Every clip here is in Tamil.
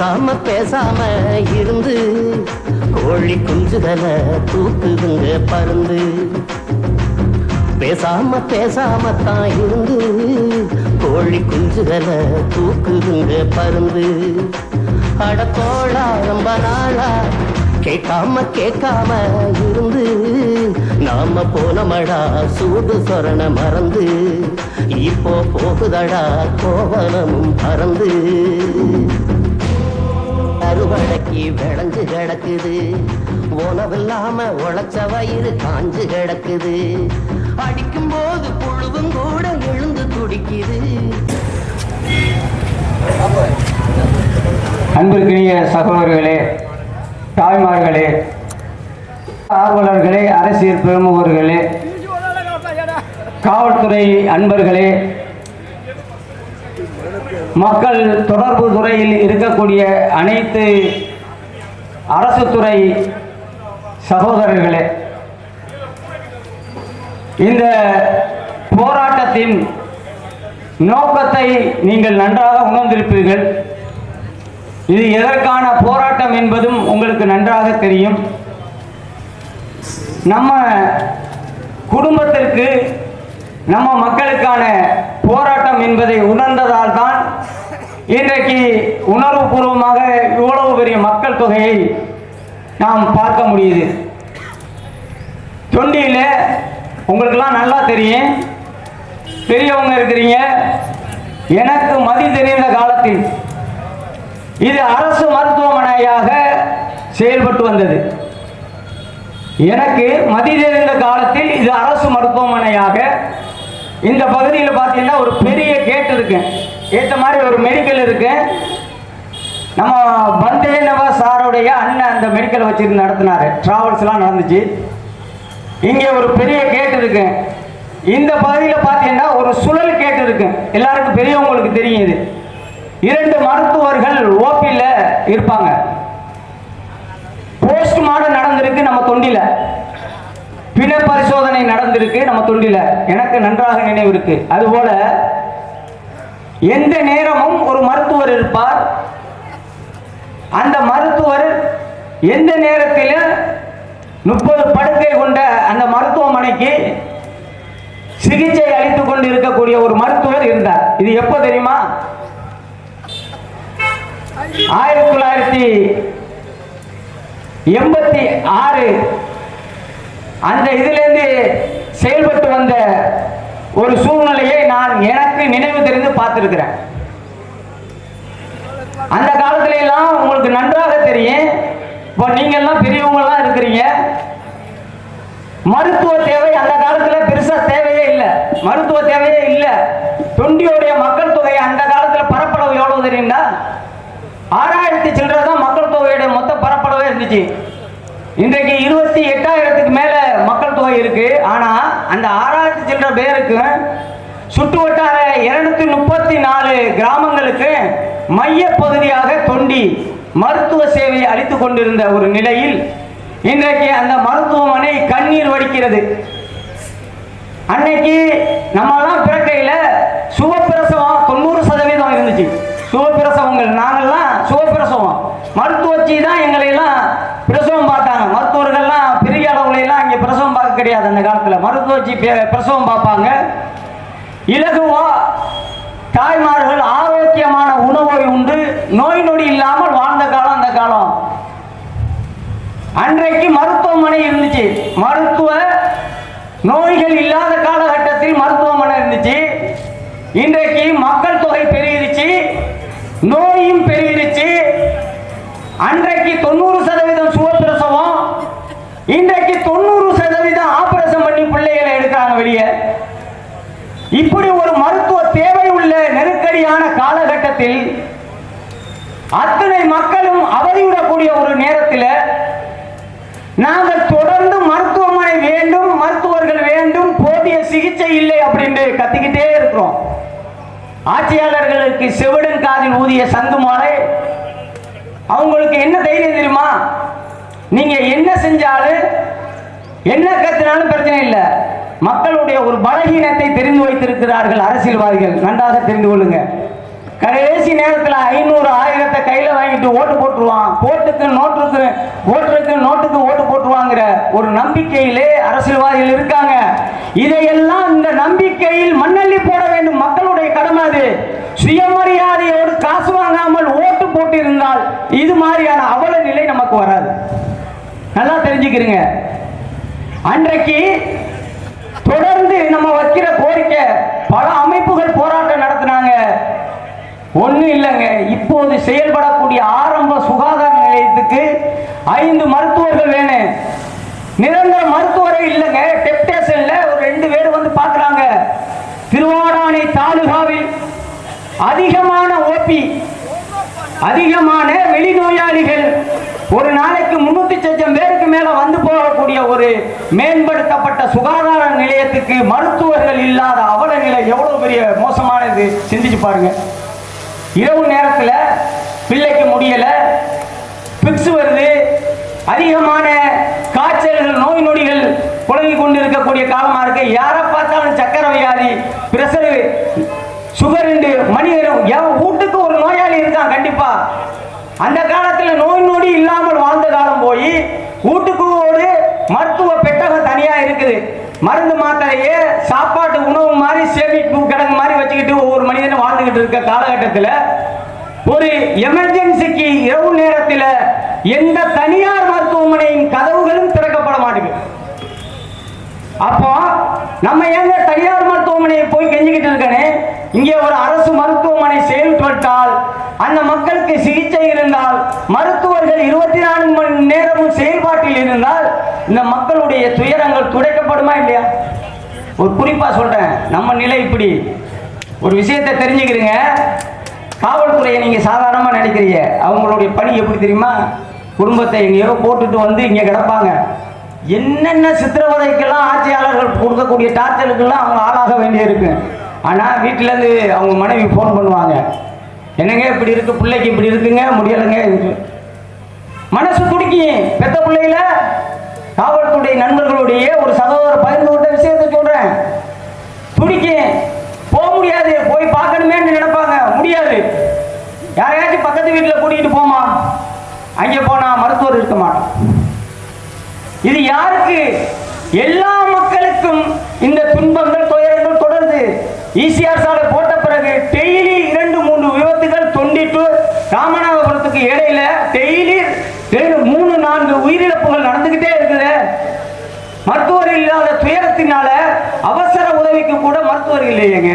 பேசாம பேசாம இருந்து கோழி குஞ்சுகளை தூக்குதுங்க பருந்து பேசாம பேசாம தான் இருந்து கோழி குஞ்சுகளை தூக்குதுங்க பருந்து அடத்தோழா ரொம்ப நாளா கேட்காம கேட்காம இருந்து நாம போனமடா சூடு சொரண மறந்து. இப்போ போகுதடா கோவலமும் பறந்து. கருவடைக்கு விளைஞ்சு கிடக்குது. உணவில்லாம உழைச்ச வயிறு காஞ்சு கிடக்குது. அடிக்கும் போது புழுவும் கூட எழுந்து துடிக்குது. அன்பிற்கினிய சகோதரர்களே தாய்மார்களே ஆர்வலர்களே அரசியல் பிரமுகர்களே காவல்துறை அன்பர்களே மக்கள் தொடர்பு துறையில் இருக்கக்கூடிய அனைத்து அரசு துறை சகோதரர்களே இந்த போராட்டத்தின் நோக்கத்தை நீங்கள் நன்றாக உணர்ந்திருப்பீர்கள். இது எதற்கான போராட்டம் என்பதும் உங்களுக்கு நன்றாக தெரியும். நம்ம குடும்பத்திற்கு நம்ம மக்களுக்கான போராட்டம் என்பதை உணர்ந்ததால் தான் இன்றைக்கு உணர்வுபூர்வமாக இவ்வளவு பெரிய மக்கள் தொகையை நாம் பார்க்க முடியுது. தொண்டியில் உங்களுக்கெல்லாம் நல்லா தெரியும். பெரியவங்க இருக்கிறீங்க. எனக்கு மதி தெரிந்த காலத்தில் இது அரசு மருத்துவமனையாக செயல்பட்டு வந்தது. எனக்கு மதி தெரிந்த காலத்தில் இது அரசு மருத்துவமனையாக இந்த பகுதியில் பார்த்தீங்கன்னா ஒரு பெரிய கேட் இருக்கு. ஏற்ற மாதிரி ஒரு மெடிக்கல் இருக்கு. நம்ம பந்தேனவா சாருடைய அண்ணன் அந்த மெடிக்கல் வச்சிருந்து நடத்தினாரு. டிராவல்ஸ்லாம் நடந்துச்சு. இங்கே ஒரு பெரிய கேட் இருக்கு. இந்த பகுதியில் பார்த்தீங்கன்னா ஒரு சுழல் கேட் இருக்கு. எல்லாருக்கும் பெரியவங்களுக்கு தெரியும் இது. இரண்டு மருத்துவர்கள் ஓபியில் இருப்பாங்க. போஸ்ட்மார்டம் நடந்திருக்கு நம்ம தொண்டில. பிண பரிசோதனை நடந்திருக்கு நம்ம தொண்டில. எனக்கு நன்றாக நினைவு இருக்கு. அதுபோல எந்த நேரமும் ஒரு மருத்துவர் இருப்பார். அந்த மருத்துவர் எந்த நேரத்தில் முப்பது படுக்கை கொண்ட அந்த மருத்துவமனைக்கு சிகிச்சை அளித்துக் கொண்டு இருக்கக்கூடிய ஒரு மருத்துவர் இருந்தார். இது எப்போ தெரியுமா? ஆயிரத்தி தொள்ளாயிரத்தி எண்பத்தி ஆறு அந்த இதிலிருந்து செயல்பட்டு வந்த ஒரு சூழ்நிலையை நான் எனக்கு நினைவு தெரிந்து பார்த்துருக்கிறேன். அந்த காலத்துல எல்லாம் உங்களுக்கு நன்றாக தெரியும். இப்போ நீங்கள்லாம் பெரியவங்களாம் இருக்கிறீங்க. மருத்துவ தேவை அந்த காலத்துல பெருசா தேவையே இல்லை. மருத்துவ தேவையே இல்லை. தொண்டியோடைய மக்கள் தொகை அந்த காலத்துல பரப்பளவு எவ்வளவு தெரியுங்களா ஆறாயிரத்தி சில்லறை தான் மக்கள் தொகையுடைய மொத்த பரப்பளவே இருந்துச்சு. இன்றைக்கு இருபத்தி எட்டாயிரத்துக்கு மேல மக்கள் தொகை இருக்கு. ஆனா அந்த ஆறாயிரத்தி சில்லற பேருக்கு சுற்று வட்டார இருநூத்தி முப்பத்தி நாலு கிராமங்களுக்கு மைய பகுதியாக தொண்டி மருத்துவ சேவையை அளித்து கொண்டிருந்த ஒரு நிலையில் இன்றைக்கு அந்த மருத்துவமனை கண்ணீர் வடிக்கிறது. அன்னைக்கு நம்மெல்லாம் பிறக்கையில் சுகப்பிரசவம் தொண்ணூறு சதவீதம் இருந்துச்சு. சுகப்பிரசவங்கள் நாங்கள்லாம் சுகப்பிரசவம். மருத்துவச்சி தான் எங்களையெல்லாம் எல்லாம் பிரசவம் பார்த்தாங்க மருத்துவர்கள்லாம் பெரிய அளவுல எல்லாம் இங்கே பிரசவம் பார்க்க கிடையாது அந்த காலத்தில் மருத்துவச்சி பே- பிரசவம் பார்ப்பாங்க. இலகுவா தாய்மார்கள் ஆரோக்கியமான உணவை உண்டு. நோய் நொடி இல்லாமல் வாழ்ந்த காலம் அந்த காலம். அன்றைக்கு மருத்துவமனை இருந்துச்சு. மருத்துவ வெளியே இப்படி ஒரு மருத்துவ தேவை உள்ள நெருக்கடியான காலகட்டத்தில் அத்தனை மக்களும் அவதிவிடக்கூடிய ஒரு நேரத்தில் நாங்கள் தொடர்ந்து மருத்துவமனை வேண்டும் மருத்துவர்கள் வேண்டும் போதிய சிகிச்சை இல்லை அப்படின்னு கத்திக்கிட்டே இருக்கிறோம். ஆட்சியாளர்களுக்கு செவிடன் காதில் ஊதிய சந்து மாலை. அவங்களுக்கு என்ன தைரியம் தெரியுமா? நீங்க என்ன செஞ்சாலும் என்ன கத்தினாலும் பிரச்சனை இல்லை. மக்களுடைய ஒரு பலகீனத்தை தெரிந்து வைத்திருக்கிறார்கள் அரசியல்வாதிகள். நன்றாக தெரிந்து கொள்ளுங்க. கடைசி நேரத்தில் ஐநூறு ஆயிரத்தை கையில வாங்கிட்டு ஓட்டு போட்டுருவான். போட்டுக்கு நோட்டுக்கு ஓட்டுக்கு நோட்டுக்கு ஓட்டு போட்டுருவாங்கிற ஒரு நம்பிக்கையிலே அரசியல்வாதிகள் இருக்காங்க. இதையெல்லாம் இந்த நம்பிக்கையில் மண்ணள்ளி போட வேண்டும் மக்களுடைய கடமை அது. சுயமரியாதையோடு காசு வாங்காமல் ஓட்டு போட்டு இருந்தால் இது மாதிரியான அவல நிலை நமக்கு வராது. நல்லா தெரிஞ்சுக்கிறீங்க. அன்றைக்கு தொடர்ந்து நம்ம வைக்கிற கோரிக்கை பல அமைப்புகள் போராட்டம் நடத்தினாங்க. ஒன்றும் இல்லைங்க இப்போது செயல்படக்கூடிய ஆரம்ப சுகாதார நிலையத்துக்கு ஐந்து மருத்துவர்கள் வேணும். நிரந்தர மருத்துவரே இல்லைங்க டெப்டேஷன்ல ஒரு ரெண்டு பேர் வந்து பார்க்குறாங்க. திருவாடானை தாலுகாவில் அதிகமான ஓபி அதிகமான வெளிநோயாளிகள் ஒரு நாளைக்கு முன்னூத்தி சச்சம் பேருக்கு மேல வந்து போகக்கூடிய ஒரு மேம்படுத்தப்பட்ட சுகாதார நிலையத்துக்கு மருத்துவர்கள் இல்லாத அவல நிலை எவ்வளவு பெரிய மோசமானது? சிந்திச்சு பாருங்க. இரவு நேரத்தில் பிள்ளைக்கு முடியல. பிக்ஸ் வருது. அதிகமான காய்ச்சல்கள் நோய் நொடிகள் புழங்கி கொண்டு இருக்கக்கூடிய காலமா இருக்கு. யாரை பார்த்தாலும் சக்கரை வியாதி பிரஷர் சுகர் மனிதரும் ஏன் வீட்டுக்கு ஒரு நோயாளி இருக்கான் கண்டிப்பா. அந்த காலத்தில் நோய் நொடி இல்லாமல் வாழ்ந்த காலம் போய் வீட்டுக்கு மருத்துவ பெட்டகம் தனியா இருக்குது. மருந்து மாத்திரையே சாப்பாட்டு உணவு மாதிரி சேமிப்பு கிடங்கு மாதிரி வச்சுக்கிட்டு ஒவ்வொரு மனிதனும் வாழ்ந்துகிட்டு இருக்க காலகட்டத்தில் ஒரு எமர்ஜென்சிக்கு இரவு நேரத்தில் எந்த தனியார் மருத்துவமனையின் கதவுகளும் திறக்கப்பட மாட்டேங்குது அப்போ நம்ம எங்க தனியார் மருத்துவமனையை போய் கெஞ்சிக்கிட்டு இருக்கனே? இங்கே ஒரு அரசு மருத்துவமனை செயல்பட்டால் அந்த மக்களுக்கு சிகிச்சை இருந்தால் மருத்துவர்கள் இருபத்தி நான்கு மணி நேரமும் செயல்பாட்டில் இருந்தால் இந்த மக்களுடைய துயரங்கள் துடைக்கப்படுமா இல்லையா? ஒரு குறிப்பா சொல்றேன். நம்ம நிலை இப்படி. ஒரு விஷயத்தை தெரிஞ்சுக்கிறீங்க. காவல்துறையை நீங்க சாதாரணமா நினைக்கிறீங்க. அவங்களுடைய பணி எப்படி தெரியுமா? குடும்பத்தை எங்கேயோ போட்டுட்டு வந்து இங்க கிடப்பாங்க. என்னென்ன சித்திரவதைக்கெல்லாம் ஆட்சியாளர்கள் கொடுக்கக்கூடிய டார்ச்சருக்கெல்லாம் அவங்க ஆளாக வேண்டியிருக்கு ஆனால் வீட்டிலேருந்து அவங்க மனைவி ஃபோன் பண்ணுவாங்க. என்னங்க இப்படி இருக்கு? பிள்ளைக்கு இப்படி இருக்குங்க? முடியலைங்க. மனசு துடிக்கி பெத்த பிள்ளைகள காவல்துறை நண்பர்களுடைய ஒரு சகோதரர் பகிர்ந்து கொண்ட விஷயத்தை சொல்றேன். துடிக்கும் போக முடியாது. போய் பார்க்கணுமேன்னு நினைப்பாங்க. முடியாது. யாரையாச்சும் பக்கத்து வீட்டில் கூட்டிகிட்டு போமா? அங்கே போனா மருத்துவர் இருக்க மாட்டோம் இது யாருக்கு? எல்லா மக்களுக்கும் இந்த துன்பங்கள் துயரங்கள் தொடருது. ஈசிஆர் சாலை போட்டு மருத்துவர் இல்லாத துயரத்தினால அவசர உதவிக்கு கூட மருத்துவர் இல்லையேங்க.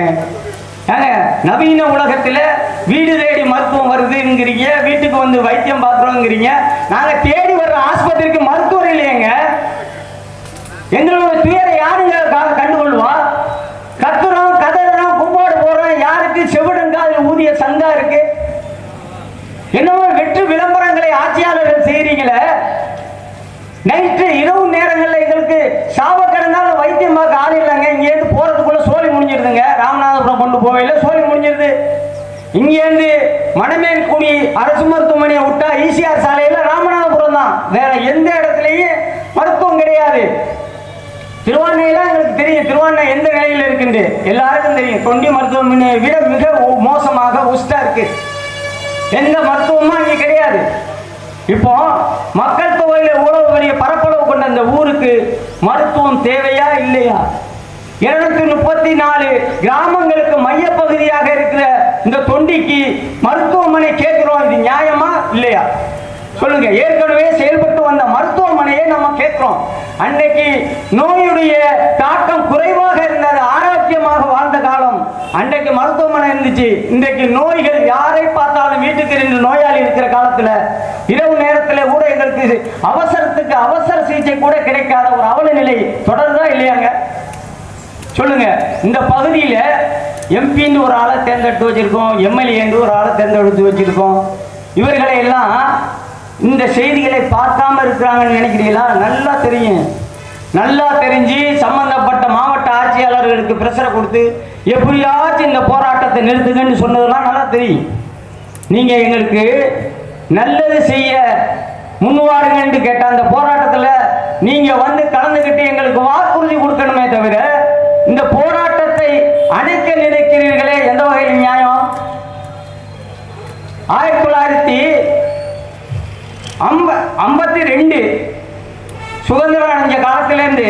ஏங்க நவீன உலகத்துல வீடு தேடி மருத்துவம் வருதுங்கிறீங்க வீட்டுக்கு வந்து வைத்தியம் பார்க்குறோங்கிறீங்க நாங்க தேடி வர்ற ஆஸ்பத்திரிக்கு மருத்துவர் இல்லையேங்க. எங்களோட துயரை யாருங்க கண்டுகொள்வா கத்துறோம் கதறோம் கும்போடு போடுறோம் யாருக்கு செவிடுங்க அதில் ஊதிய சங்கா இருக்கு? என்னவோ வெற்று விளம்பரங்களை ஆட்சியாளர்கள் செய்றீங்களே. நைட் எங்களுக்கு வைத்தியம் பார்க்க ஆள் இல்லைங்க. இங்கேருந்து போறதுக்குள்ள சோழி முடிஞ்சிருதுங்க. ராமநாதபுரம் கொண்டு போவையில் சோழி முடிஞ்சிருது. இங்கேருந்து மணமேல்குடி அரசு மருத்துவமனையை விட்டா ஈசிஆர் சாலையில் ராமநாதபுரம் தான். வேற எந்த இடத்துலையும் மருத்துவம் கிடையாது. திருவாண்மையெல்லாம் எங்களுக்கு தெரியும். திருவாண்ணை எந்த நிலையில் இருக்குது எல்லாருக்கும் தெரியும். தொண்டி மருத்துவமனையை விட மிக மோசமாக உஸ்டா இருக்கு. எந்த மருத்துவமும் இங்கே கிடையாது. இப்போ மக்கள் தொகையில் இவ்வளவு பெரிய அந்த ஊருக்கு மருத்துவம் தேவையா இல்லையா? இருநூத்தி முப்பத்தி நாலு கிராமங்களுக்கு மையப்பகுதியாக இருக்கிற இந்த தொண்டிக்கு மருத்துவமனை கேட்கிறோம். இது நியாயமா இல்லையா? சொல்லுங்க. ஏற்கனவே செயல்பட்டு வந்த மருத்துவமனையை நம்ம கேட்கிறோம். அன்னைக்கு நோயுடைய தாக்கம் குறைவாக இருந்தது. ஆரோக்கியமாக வாழ்ந்த காலம் அன்றைக்கு மருத்துவமனை இருந்துச்சு. இன்றைக்கு நோய்கள் யாரை பார்த்து வீட்டுக்கு ரெண்டு நோயாளி இருக்கிற காலத்துல இரவு நேரத்துல கூட எங்களுக்கு அவசரத்துக்கு அவசர சிகிச்சை கூட கிடைக்காத ஒரு அவல நிலை தொடருதா இல்லையாங்க? சொல்லுங்க. இந்த பகுதியில எம்பின்னு ஒரு ஆளை தேர்ந்தெடுத்து வச்சிருக்கோம் எம்எல்ஏன்னு ஒரு ஆளை தேர்ந்தெடுத்து வச்சிருக்கோம். இவர்களை எல்லாம் இந்த செய்திகளை பார்க்காம இருக்கிறாங்கன்னு நினைக்கிறீங்களா? நல்லா தெரியும். நல்லா தெரிஞ்சு சம்பந்தப்பட்ட மாவட்ட ஆட்சியாளர்களுக்கு பிரஷரை கொடுத்து எப்படியாச்சும் இந்த போராட்டத்தை நிறுத்துங்கன்னு சொன்னதெல்லாம் நல்லா தெரியும். நீங்க எங்களுக்கு நல்லது செய்ய முன்வாருங்கன்னு கேட்ட அந்த போராட்டத்தில் நீங்க வந்து கலந்துகிட்டு எங்களுக்கு வாக்குறுதி கொடுக்கணுமே தவிர இந்த போராட்டத்தை அணைக்க நினைக்கிறீர்களே? எந்த வகையில் நியாயம்? ஆயிரத்தி தொள்ளாயிரத்தி ஐம்ப ஐம்பத்தி ரெண்டு சுதந்திரம் அடைஞ்ச காலத்திலேருந்து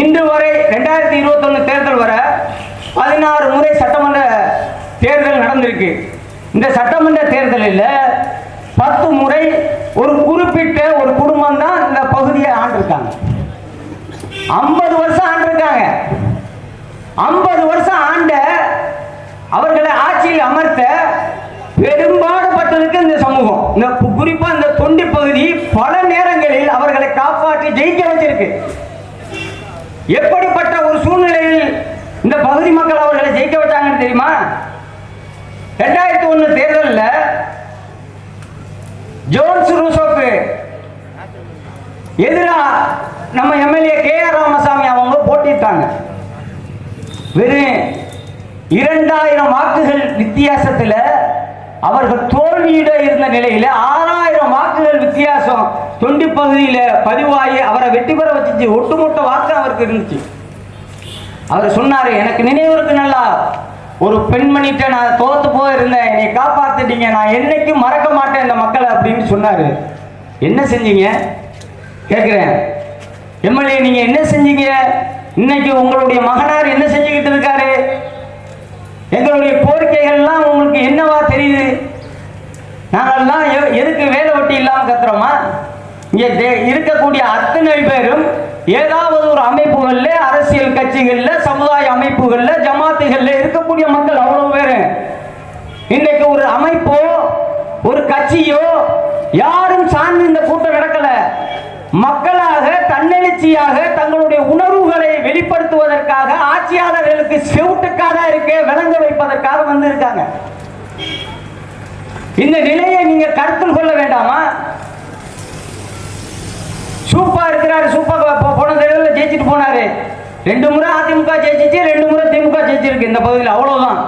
இன்று வரை ரெண்டாயிரத்தி இருபத்தொன்று தேர்தல் வரை பதினாறு முறை சட்டமன்ற தேர்தல் நடந்திருக்கு. இந்த சட்டமன்ற தேர்தலில் பத்து முறை ஒரு குறிப்பிட்ட ஒரு குடும்பம் தான் இந்த பகுதியை ஆண்டிருக்காங்க. ஐம்பது வருஷம் ஆண்டிருக்காங்க. ஐம்பது வருஷம் ஆண்ட அவர்களை ஆட்சியில் அமர்த்த பெரும்பாடுபட்டதுக்கு இந்த சமூகம் இந்த குறிப்பா இந்த தொண்டி பகுதி பல நேரங்களில் அவர்களை காப்பாற்றி ஜெயிக்க வச்சிருக்கு. எப்படிப்பட்ட ஒரு சூழ்நிலையில் இந்த பகுதி மக்கள் அவர்களை ஜெயிக்க வச்சாங்கன்னு தெரியுமா? ரெண்டாயிரத்தி ஒண்ணு தேர்தலில். ஜோன்ஸ் ரூசோக்கு எதிரா நம்ம எம்எல்ஏ கே ஆர் ராமசாமி அவங்க போட்டிட்டாங்க வெறும் இரண்டாயிரம் வாக்குகள் வித்தியாசத்தில் அவர்கள் தோல்வியிட இருந்த நிலையில ஆறாயிரம் வாக்குகள் வித்தியாசம் தொண்டி பகுதியில் பதிவாகி அவரை வெற்றி பெற வச்சிச்சு. ஒட்டுமொத்த வாக்கு அவருக்கு இருந்துச்சு. அவர் சொன்னார் எனக்கு நினைவு இருக்கு நல்லா ஒரு பெண்மணிட்ட நான் தோத்து போயிருந்தேன் என்னை காப்பாத்திட்டீங்க. நான் என்னைக்கும் மறக்க மாட்டேன் இந்த மக்களை அப்படின்னு சொன்னாரு. என்ன செஞ்சீங்க? கேட்குறேன் எம்எல்ஏ நீங்க என்ன செஞ்சீங்க? இன்னைக்கு உங்களுடைய மகனார் என்ன செஞ்சுக்கிட்டு இருக்காரு? எங்களுடைய கோரிக்கைகள்லாம் உங்களுக்கு என்னவா தெரியுது? நாங்கள்லாம் எ- எதுக்கு வேலை ஒட்டி இல்லாமல் கத்துறோமா? இங்கே தே- இருக்கக்கூடிய அத்தனை பேரும் ஏதாவது ஒரு அமைப்புகள்ல அரசியல் கட்சிகள்ல சமுதாய அமைப்புகள்ல ஜமாத்துகள்ல இருக்கக்கூடிய மக்கள் அவ்வளவு பேரு. இன்னைக்கு ஒரு அமைப்போ ஒரு கட்சியோ யாரும் சார்ந்து இந்த கூட்டம் நடக்கல. மக்களாக தன்னெழுச்சியாக தங்களுடைய உணர்வுகளை வெளிப்படுத்துவதற்காக ஆட்சியாளர்களுக்கு செவுட்டுக்காக இருக்க விளங்க வைப்பதற்காக வந்திருக்காங்க. இந்த நிலையை நீங்க கருத்தில் கொள்ள வேண்டாமா? போனாரு. ரெண்டு முறை அதிமுக ஜெயிச்சிச்சு ரெண்டு முறை திமுக ஜெயிச்சிருக்கு இந்த பகுதியில். அவ்வளவுதான்.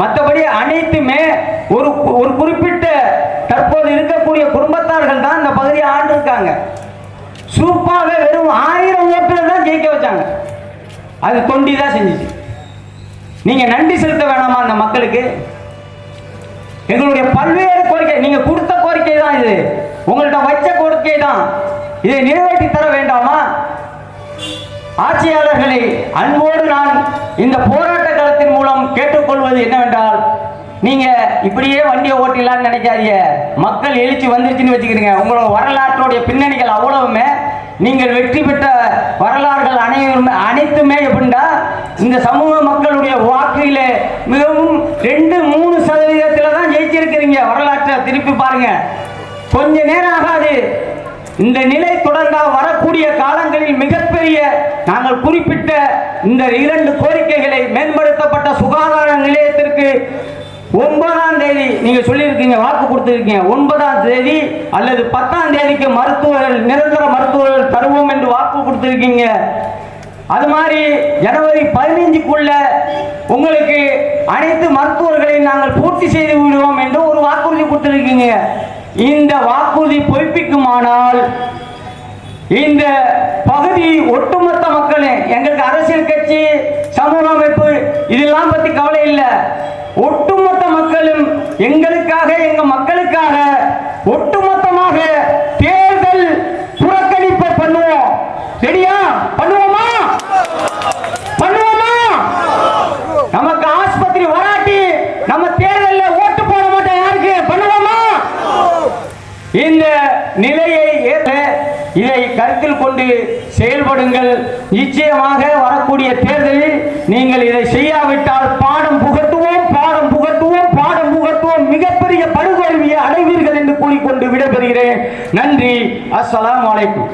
மற்றபடி அனைத்துமே ஒரு ஒரு குறிப்பிட்ட தற்போது இருக்கக்கூடிய குடும்பத்தார்கள் தான் இந்த பகுதியை ஆண்டிருக்காங்க. சூப்பாக வெறும் ஆயிரம் ஓட்டுல தான் ஜெயிக்க வச்சாங்க. அது தொண்டி தான் செஞ்சுச்சு. நீங்க நன்றி செலுத்த வேணாமா அந்த மக்களுக்கு? எங்களுடைய பல்வேறு கோரிக்கை நீங்க கொடுத்த கோரிக்கை தான் இது. உங்கள்ட்ட வச்ச கோரிக்கை தான். இதை நிறைவேற்றி தர வேண்டாமா? ஆட்சியாளர்களை அன்போடு நான் இந்த போராட்ட களத்தின் மூலம் கேட்டுக்கொள்வது என்னவென்றால் நீங்க இப்படியே வண்டியை ஓட்டிடலாம்னு நினைக்காதீங்க. மக்கள் எழுச்சி வந்துருச்சுன்னு வச்சுக்கிறீங்க உங்களோட வரலாற்றுடைய பின்னணிகள் அவ்வளவுமே நீங்கள் வெற்றி பெற்ற வரலாறுகள் அனைவருமே அனைத்துமே எப்படின்னா இந்த சமூக மக்களுடைய வாக்கில மிகவும் ரெண்டு மூணு சதவீதத்தில் தான் ஜெயிச்சிருக்கிறீங்க. வரலாற்றை திருப்பி பாருங்க. கொஞ்ச நேரம் ஆகாது. இந்த நிலை தொடர்ந்தால் வரக்கூடிய காலங்களில் மிகப்பெரிய நாங்கள் குறிப்பிட்ட இந்த இரண்டு கோரிக்கைகளை மேம்படுத்தப்பட்ட சுகாதார நிலையத்திற்கு ஒன்பதாம் தேதி நீங்க சொல்லியிருக்கீங்க வாக்கு கொடுத்துருக்கீங்க. ஒன்பதாம் தேதி அல்லது பத்தாம் தேதிக்கு மருத்துவர்கள் நிரந்தர மருத்துவர்கள் தருவோம் என்று வாக்கு கொடுத்துருக்கீங்க. அது மாதிரி ஜனவரி பதினைஞ்சுக்குள்ள உங்களுக்கு அனைத்து மருத்துவர்களையும் நாங்கள் பூர்த்தி செய்து விடுவோம் என்று ஒரு வாக்குறுதி கொடுத்துருக்கீங்க. இந்த வாக்குறுதி பொய்ப்பிக்குமானால் இந்த பகுதி ஒட்டுமொத்த மக்களே எங்களுக்கு அரசியல் கட்சி சமூக அமைப்பு இதெல்லாம் பத்தி கவலை இல்லை. ஒட்டுமொத்த மக்களும் எங்களுக்காக எங்க மக்களுக்காக ஒட்டுமொத்தமாக தேர்தல் புறக்கணிப்பை பண்ணுவோம். சரியா? பண்ணுவோம் நமக்கு ஆஸ்பத்திரி வராட்டி நம்ம தேர்தல்ல ஓட்டு போட மாட்டோம் யாருக்கு பண்ணுவோமா இந்த நிலையை ஏற்ற இதை கருத்தில் கொண்டு செயல்படுங்கள் நிச்சயமாக வரக்கூடிய தேர்தலில் நீங்கள் இதை செய்யாவிட்டால் பாடம் புகட்டுவோம் பாடம் புகட்டுவோம் பாடம் புகட்டுவோம். மிகப்பெரிய படுகோல்வியை அடைவீர்கள் என்று கூறிக்கொண்டு விடைபெறுகிறேன். நன்றி. அஸ்லாம் அலைக்கும்.